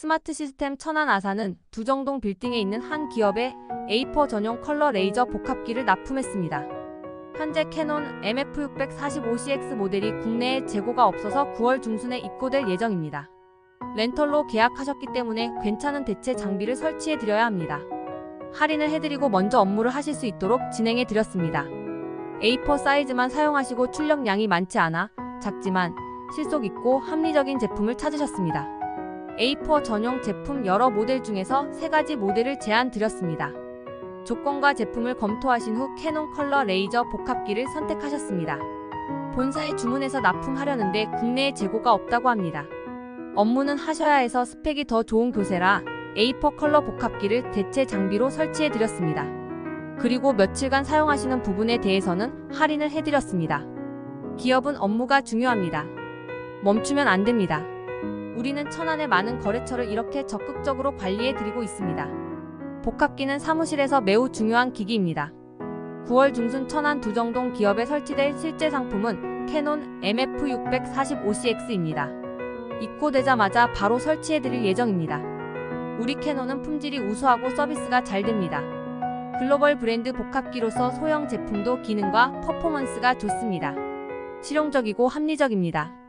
스마트 시스템 천안 아산은 두정동 빌딩에 있는 한 기업의 A4 전용 컬러 레이저 복합기를 납품했습니다. 현재 캐논 MF645CX 모델이 국내에 재고가 없어서 9월 중순에 입고될 예정입니다. 렌털로 계약하셨기 때문에 괜찮은 대체 장비를 설치해 드려야 합니다. 할인을 해드리고 먼저 업무를 하실 수 있도록 진행해 드렸습니다. A4 사이즈만 사용하시고 출력량이 많지 않아 작지만 실속 있고 합리적인 제품을 찾으셨습니다. A4 전용 제품 여러 모델 중에서 세 가지 모델을 제안 드렸습니다. 조건과 제품을 검토하신 후 캐논 컬러 레이저 복합기를 선택하셨습니다. 본사에 주문해서 납품하려는데 국내에 재고가 없다고 합니다. 업무는 하셔야 해서 스펙이 더 좋은 교세라 A4 컬러 복합기를 대체 장비로 설치해 드렸습니다. 그리고 며칠간 사용하시는 부분에 대해서는 할인을 해드렸습니다. 기업은 업무가 중요합니다. 멈추면 안 됩니다. 우리는 천안의 많은 거래처를 이렇게 적극적으로 관리해 드리고 있습니다. 복합기는 사무실에서 매우 중요한 기기입니다. 9월 중순 천안 두정동 기업에 설치될 실제 상품은 캐논 MF645CX입니다. 입고되자마자 바로 설치해 드릴 예정입니다. 우리 캐논은 품질이 우수하고 서비스가 잘 됩니다. 글로벌 브랜드 복합기로서 소형 제품도 기능과 퍼포먼스가 좋습니다. 실용적이고 합리적입니다.